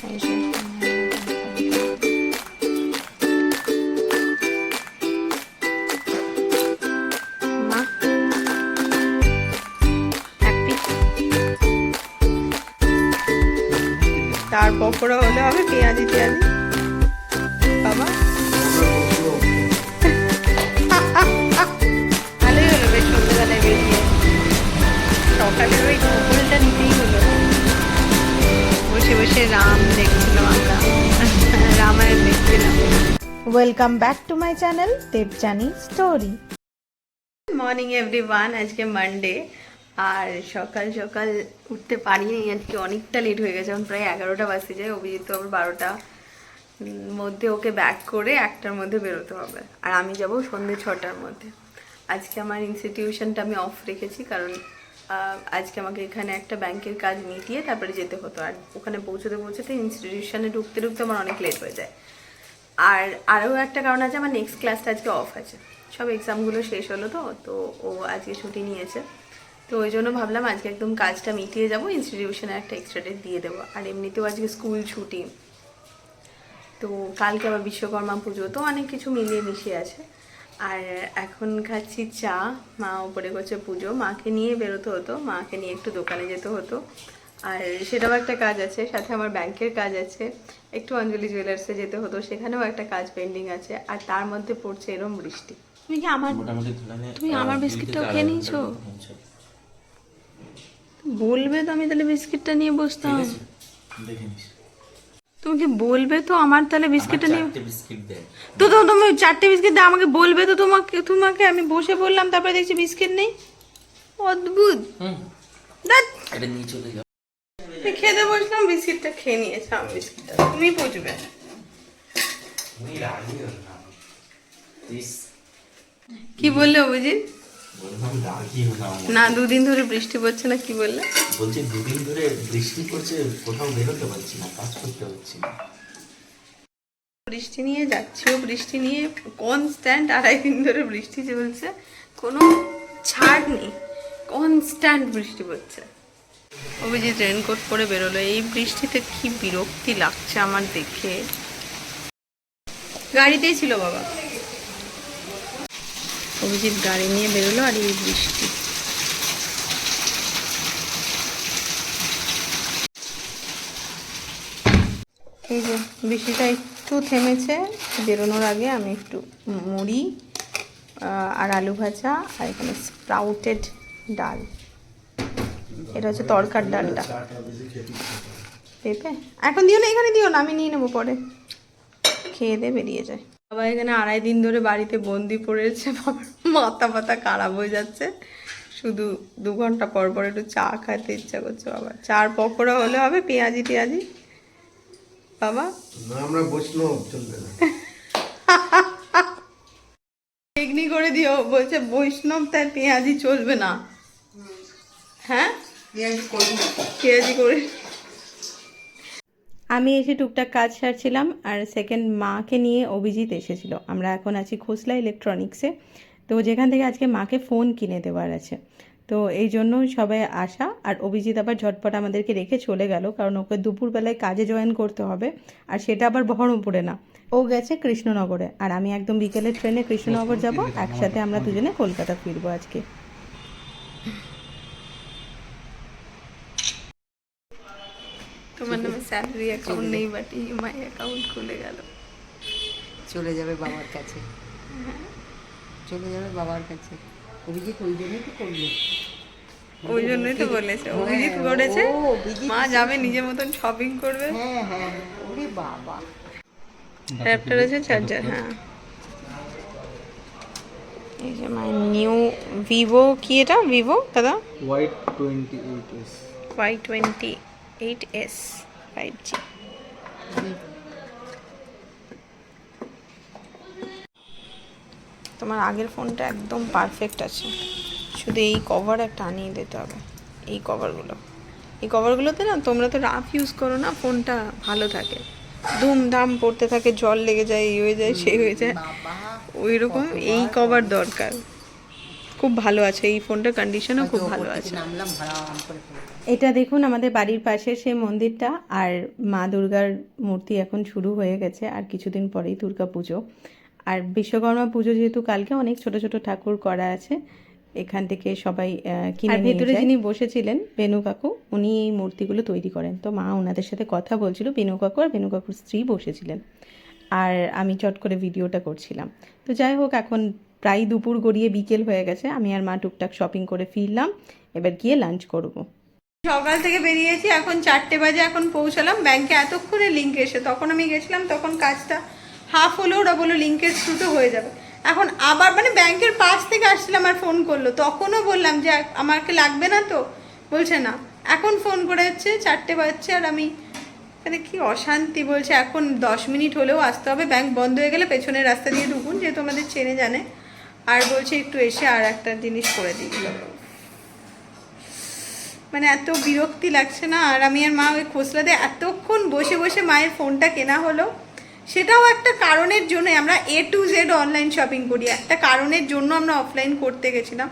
তার পকোড়া হলে হবে পেঁয়াজি পেঁয়াজি welcome back to my channel Debjani story. Morning everyone আজকে মানডে আর সকাল সকাল উঠতে পারিনি, আজকে অনেকটা লেট হয়ে গেছে, এখন প্রায় এগারোটা বাজে যায়, অভিজিৎ তো আবার বারোটা। মধ্যে ওকে ব্যাক করে একটার মধ্যে বেরোতে হবে, আর আমি যাব সন্ধ্যে ছটার মধ্যে। আজকে আমার ইনস্টিটিউশনটা আমি অফ রেখেছি, কারণ আজকে আমাকে এখানে একটা ব্যাংকের কাজ মিটিয়ে তারপরে যেতে হতো, আর ওখানে পৌঁছতে পৌঁছতে ইনস্টিটিউশনে ঢুকতে ঢুকতে আমার অনেক লেট হয়ে যায়। আর আরও একটা কারণ আছে, আমার নেক্সট ক্লাসটা আজকে অফ আছে। সব এক্সামগুলো শেষ হলো তো তো ও আজকে ছুটি নিয়েছে। তো ওই জন্য ভাবলাম আজকে একদম কাজটা মিটিয়ে যাব ইনস্টিটিউশনে একটা এক্সট্রা ডেট দিয়ে দেবো। আর এমনিতেও আজকে স্কুল ছুটি। তো কালকে আবার বিশ্বকর্মা পুজো, তো অনেক কিছু মিলিয়ে মিশিয়ে আছে। আর এখন খাচ্ছি চা, মা ওপরে করছে পুজো। মাকে নিয়ে বেরোতে হতো, মাকে নিয়ে একটু দোকানে যেতে হতো। আর সেটাও একটা কাজ আছে সাথে আমার ব্যাংকের কাজ আছে। একটু অঞ্জলি জুয়েলার্সে যেতে হতো সেখানেও একটা কাজ পেন্ডিং আছে আর তার মধ্যে পড়ছে এরম বৃষ্টি। তুমি কি আমার তুমি আমার বিস্কিটটাও খেয়ে নিয়েছো? বলবে তো আমি তাহলে বিস্কিটটা নিয়ে বসতাম। তুমি কি বলবে তো আমার তাহলে বিস্কিটটা নিয়ে তো তো তুমি চারটে বিস্কিট দাও আমাকে বলবে তো তোমাকে তোমাকে আমি বসে বললাম তারপরে দেখছি বিস্কিট নেই। অদ্ভুত। এটা নিয়ে চলে খেতে বসলাম বিস্কিটটা খেয়ে নিয়েছে আমি বিস্কিটটা তুমি বুঝবে। কি বললে অভিজিৎ? না না দুদিন ধরে বৃষ্টি পড়ছে না কি বললে? বলছি দুদিন ধরে বৃষ্টি পড়ছে কোথাও বেরোতে পারছি না কাজ করতে পারছি না। বৃষ্টি নিয়ে যাচ্ছিও বৃষ্টি নিয়ে কনস্ট্যান্ট আড়াই দিন ধরে বৃষ্টি চলছে? কোনো ছাড় নেই কনস্ট্যান্ট বৃষ্টি পড়ছে। অভিজিৎ রেনকোট পরে বেরোলো। এই বৃষ্টিতে কি বিরক্তি লাগছে আমার দেখে। গাড়িতেই ছিল বাবা। অভিজিৎ গাড়ি নিয়ে বেরোলো আর এই বৃষ্টি। এই যে বৃষ্টিটা একটু থেমেছে, বেরোনোর আগে আমি একটু মুড়ি আর আলু ভাজা, আর এখানে স্প্রাউটেড ডাল। এটা হচ্ছে তরকার ডালটা। পেঁপে? এখন দিও না এখানে দিও না আমি নিয়ে নেব পরে। খেয়ে দিয়ে বেরিয়ে যায়। বাবা এখানে আড়াই দিন ধরে বাড়িতে বন্দি পড়েছে বাবার মাথা পাতা খারাপ হয়ে যাচ্ছে। শুধু দু ঘণ্টা পর পর একটু চা খাইতে ইচ্ছা করছে বাবা। চার পকোড়া হলে হবে পেঁয়াজি টেয়াজি। বাবা? আমরা বৈষ্ণব চলবে না। এগনি করে দিও বলছে বৈষ্ণব তাই পেঁয়াজি চলবে না। হ্যাঁ? আমি এসে টুকটাক কাজ সারছিলাম আর সেকেন্ড মাকে নিয়ে অভিজিৎ এসেছিল। আমরা এখন আছি খোসলা ইলেকট্রনিক্সে তো যেখান থেকে আজকে মাকে ফোন কিনে দেওয়ার আছে। তো এই জন্য সবাই আসা আর অভিজিৎ আবার ঝটপট আমাদেরকে রেখে চলে গেল, কারণ ওকে দুপুরবেলায় কাজে জয়েন করতে হবে। আর সেটা আবার বহরমপুরে না। ও গেছে কৃষ্ণনগরে। আর আমি একদম বিকেলের ট্রেনে কৃষ্ণনগর যাব। একসাথে আমরা দুজনে কলকাতা ফিরবো আজকে। তোমার নামে স্যালারি অ্যাকাউন্ট নেই বাট ইএমআই অ্যাকাউন্ট খুলে গেল। চলে যাবে বাবার কাছে। চলে যাবে বাবার কাছে। অভিজিৎ ওই জন্যই তো করল। ওই জন্যই তো বলেছে। অভিজিৎ করেছে? মা যাবে নিজের মতন শপিং করবে? হ্যাঁ হ্যাঁ ওরে বাবা। অ্যাডাপ্টার আছে চার্জার হ্যাঁ। এই যে মাই নিউ ভিভো কি এটা? ভিভো দাদা? White twenty eight S Y twenty eight S five G. তোমার আগের ফোনটা একদম পারফেক্ট আছে। শুধু এই কভার একটা আনিয়ে দিতে হবে। এই কভারগুলো এই কভারগুলোতে না তোমরা তো রাফ ইউজ করো না ফোনটা ভালো থাকে। ধুমধাম পড়তে থাকে জল লেগে যায় এই হয়ে যায় সেই হয়ে যায়। ওই রকম এই কভার দরকার। খুব ভালো আছে এই ফোনটার কন্ডিশনও খুব ভালো আছে। এটা দেখুন আমাদের বাড়ির পাশে সেই মন্দিরটা আর মা দুর্গার মূর্তি এখন শুরু হয়ে গেছে আর কিছুদিন পরেই দুর্গা পুজো। আর বিশ্বকর্মা পুজো যেহেতু কালকে অনেক ছোট ছোট ঠাকুর করা আছে এখান থেকে সবাই আহ, কিনে ভেতরে ভেতরে যিনি বসেছিলেন বেনু কাকু উনি এই মূর্তিগুলো তৈরি করেন। তো মা ওনাদের সাথে কথা বলছিল বেনু কাকু আর বেনু কাকুর স্ত্রী বসেছিলেন। আর আমি চট করে ভিডিওটা করছিলাম। তো যাই হোক, এখন প্রায় দুপুর গড়িয়ে বিকেল হয়ে গেছে। আমি আর মা টুকটাক শপিং করে ফিরলাম। এবার গিয়ে লাঞ্চ করব। সকাল থেকে বেরিয়েছি, এখন চারটে বাজে এখন পৌঁছালাম। ব্যাংকে এতক্ষণে লিঙ্ক এসে, তখন আমি গেছিলাম, তখন কাজটা হাফ হলো ওরা বলল লিঙ্কের থ্রুতে হয়ে যাবে। এখন আবার মানে ব্যাংকের পাশ থেকে আসছিলাম আর ফোন করল। তখনও বললাম যে, আমাকে লাগবে না তো? বলছে, না। এখন ফোন করে হচ্ছে চারটে বাজছে আর আমি মানে কি অশান্তি বলছে। এখন দশ মিনিট হলেও আসতে হবে। ব্যাংক বন্ধ হয়ে গেলে পেছনের রাস্তা দিয়ে ঢুকুন যেহেতু আমাদের চেনে জানে। আর বলছে একটু এসে আর একটা জিনিস করে দিই। মানে এত বিরক্তি লাগছে না? আর আমি আর মা ওই খোসলাতে এতক্ষণ বসে বসে মায়ের ফোনটা কেনা হলো। সেটাও একটা কারণের জন্য আমরা A to Z online shopping করি। একটা কারণের জন্য আমরা অফলাইন করতে গেছিলাম।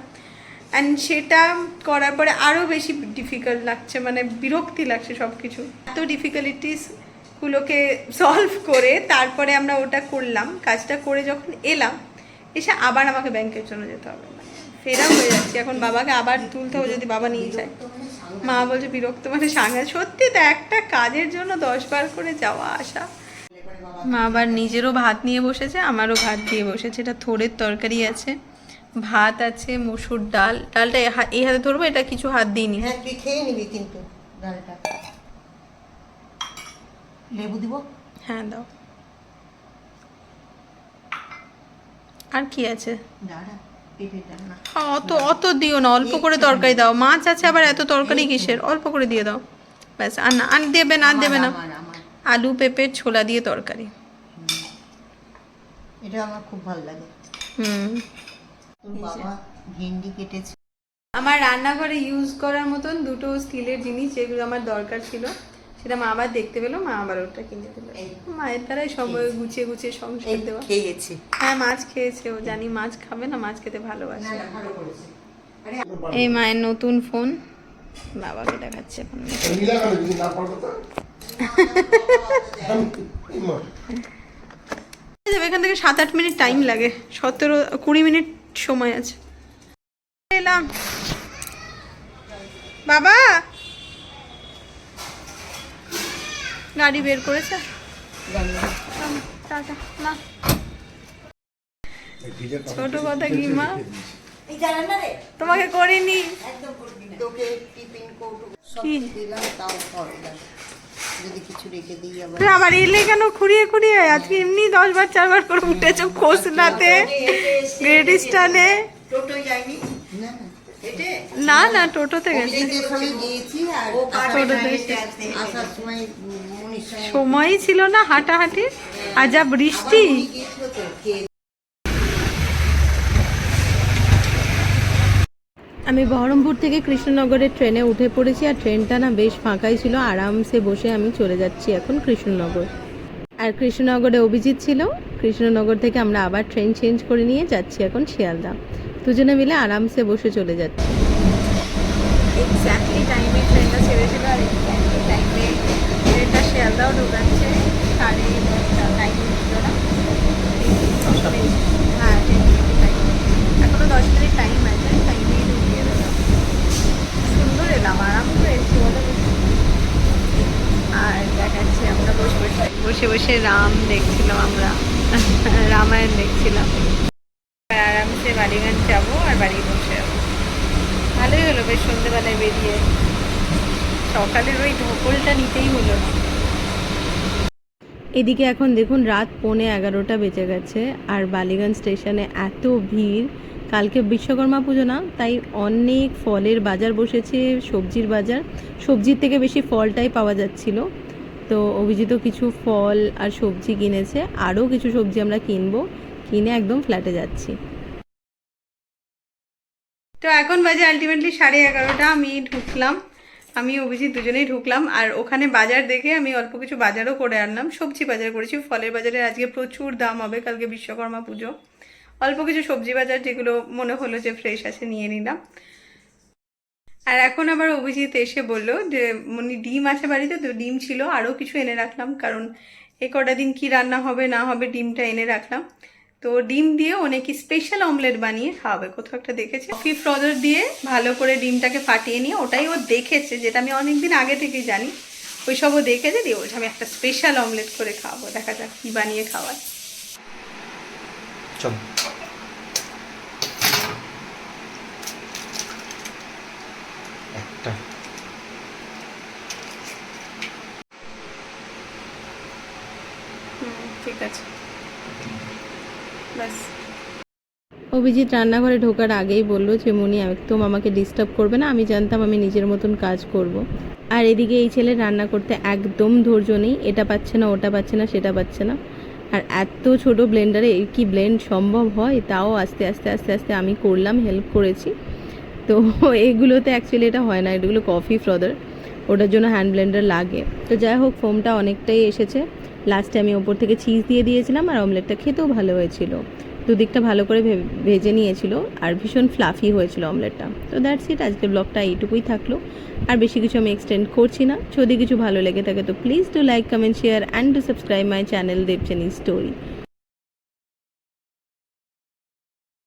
অ্যান্ড সেটা করার পরে আরও বেশি ডিফিকাল্ট লাগছে মানে বিরক্তি লাগছে সব কিছু এত ডিফিকাল্টিসগুলোকে সলভ করে তারপরে আমরা ওটা করলাম, কাজটা করে যখন এলাম, এসে আবার আমাকে ব্যাংকের জন্য যেতে হবে। ফেরা হয়ে যাচ্ছে, এখন বাবাকে আবার তুলতে হবে যদি বাবা নিয়ে যায়। মা বলছে, বিরক্ত মানে সাঙ্গা সত্যি তো একটা কাজের জন্য দশ বার করে যাওয়া আসা। মা আবার নিজেরও ভাত নিয়ে বসেছে, আমারও ভাত দিয়ে বসেছে, এটা থোড়ের তরকারি আছে। ভাত আছে মসুর ডাল। ডালটা এই হাতে ধরবো এটা কিছু হাত দিইনি হ্যাঁ তুই খেয়ে নিবি কিন্তু ডালটা। লেবু দিব? হ্যাঁ দাও। আর কি আছে? পেঁপে অত অত দিও না অল্প করে তরকারি দাও। মাছ আছে আবার এত তরকারি কিসের? অল্প করে দিয়ে দাও। ব্যাস আর না আর দেবে না আর দেবে না। আলু পেঁপের ছোলা দিয়ে তরকারি। এটা আমার খুব ভালো লাগে। হুম। ভেন্ডি কেটেছে। আমার রান্নাঘরে ইউজ করার মতন দুটো স্টিলের জিনিস যেগুলো আমার দরকার ছিল সেটা মা আবার দেখতে পেল মা আবার ওটা কিনে দিল। মায়ের দ্বারাই সময় গুছিয়ে গুছিয়ে সংসার দেওয়া। খেয়ে গেছি হ্যাঁ মাছ খেয়েছে ও জানি মাছ খাবে না মাছ খেতে ভালোবাসে। না এই মায়ের নতুন ফোন বাবাকে দেখাচ্ছে এখন। এখান থেকে সাত আট মিনিট টাইম লাগে সতেরো কুড়ি মিনিট সময় আছে। এলাম। বাবা! গাড়ি বের করেছে? টাটা না। ছোট কথা কি মা? তোমাকে করিনি। কি? যদি কিছু রেখে দিই আবার আবার এলে কেন? খুঁড়িয়ে খুঁড়িয়ে। আজকে এমনি দশ বার চারবার করে উঠেছো খোসলাতে গ্রেট স্টানে টোটো যায়নি? না না। না না টোটোতে গেছে। সময়ই ছিল না হাঁটাহাঁটি। আর যা বৃষ্টি গিয়েছিল তো খেয়ে আমি বহরমপুর থেকে কৃষ্ণনগরের ট্রেনে উঠে পড়েছি আর ট্রেনটা না বেশ ফাঁকাই ছিল, আরামসে বসে আমি চলে যাচ্ছি এখন কৃষ্ণনগর। আর কৃষ্ণনগরে অভিজিৎ ছিল, কৃষ্ণনগর থেকে আমরা আবার ট্রেন চেঞ্জ করে নিয়ে যাচ্ছি এখন শিয়ালদা। দুজনে মিলে আরামসে বসে চলে যাচ্ছি। এক্স্যাক্টলি টাইমে ট্রেনটা ছেড়েছিল আর এক্স্যাক্টলি টাইমে ট্রেনটা শিয়ালদাও ঢোকাচ্ছে দশটা টাইম ছিল না হ্যাঁ এখনও দশ মিনিট টাইম আছে টাইমেই ঢুকিয়ে দেবো সুন্দর এলাম আরাম করে একটু বলো আর দেখাচ্ছি আমরা বসে বসে বসে রাম দেখছিলাম আমরা। রামায়ণ দেখছিলাম। আরামসে বাড়িগঞ্জ যাব আর বাড়ি বসে যাব ভালোই হলো বেশ সন্ধ্যেবেলায় বেরিয়ে। সকালের ওই ঢোকলটা নিতেই হলো। না এদিকে এখন দেখুন রাত পৌনে এগারোটা বেজে গেছে আর বালিগঞ্জ স্টেশনে এত ভিড়। কালকে বিশ্বকর্মা পুজো না, তাই অনেক ফলের বাজার বসেছে, সবজির বাজার। সবজির থেকে বেশি ফলটাই পাওয়া যাচ্ছিল। তো অভিজিৎ কিছু ফল আর সবজি কিনেছে। আরও কিছু সবজি আমরা কিনবো। কিনে একদম ফ্ল্যাটে যাচ্ছি। তো এখন বাজে আলটিমেটলি সাড়ে এগারোটা। আমি ঢুকলাম। আমি, অভিজিৎ দুজনেই ঢুকলাম। আর ওখানে বাজার দেখে আমি অল্প কিছু বাজারও করে আনলাম। সবজি বাজার করেছি। ফলের বাজারে আজকে প্রচুর দাম হবে। কালকে বিশ্বকর্মা পুজো। অল্প কিছু সবজি বাজার যেগুলো মনে হলো যে ফ্রেশ আছে, নিয়ে নিলাম। আর এখন আবার অভিজিৎ এসে বলল যে মানে ডিম আছে বাড়িতে, তো ডিম ছিল, আরও কিছু এনে রাখলাম, কারণ এ কটা দিন কি রান্না হবে, না হবে, ডিমটা এনে রাখলাম। তো ডিম দিয়ে ও নাকি স্পেশাল অমলেট বানিয়ে খাওয়াবে, কোথাও একটা দেখেছে? কফি ফ্রদার দিয়ে ভালো করে ডিমটাকে ফাটিয়ে নিয়ে, ওটাই ও দেখেছে, যেটা আমি অনেকদিন আগে থেকেই জানি। ওই সব ও দেখেছে, দিয়ে বলছে আমি একটা স্পেশাল অমলেট করে খাওয়াবো, দেখা যাক কী বানিয়ে খাওয়ায়। চল। একটা ঠিক আছে। ব্যাস। অভিজিৎ রান্নাঘরে ঢোকার আগেই বলল যে মনি একদম আমাকে ডিস্টার্ব করবে না আমি জানতাম আমি নিজের মতন কাজ করব। আর এদিকে এই ছেলে রান্না করতে একদম ধৈর্য নেই এটা পাচ্ছে না ওটা পাচ্ছে না সেটা পাচ্ছে না। আর এত ছোট ব্লেন্ডারে কি ব্লেন্ড সম্ভব হয় তাও আস্তে আস্তে আস্তে আস্তে আমি করলাম হেল্প করেছি। তো এগুলোতে অ্যাকচুয়ালি এটা হয় না, এগুলো কফি ফ্রদার ওটার জন্য হ্যান্ড ব্লেন্ডার লাগে। তো যাই হোক ফোমটা অনেকটাই এসেছে। লাস্টে আমি ওপর থেকে চিজ দিয়ে দিয়েছিলাম আর অমলেটটা খেতেও ভালো হয়েছিল। দুদিকটা ভালো করে ভেজে নিয়েছিল আর ভীষণ ফ্লাফি হয়েছিল অমলেটটা তো দ্যাটস ইট আজকের ব্লগটা এইটুকুই থাকল। আর বেশি কিছু আমি এক্সটেন্ড করছি না। যদি কিছু ভালো লেগে থাকে তো please do like comment share and to subscribe my channel Debjani story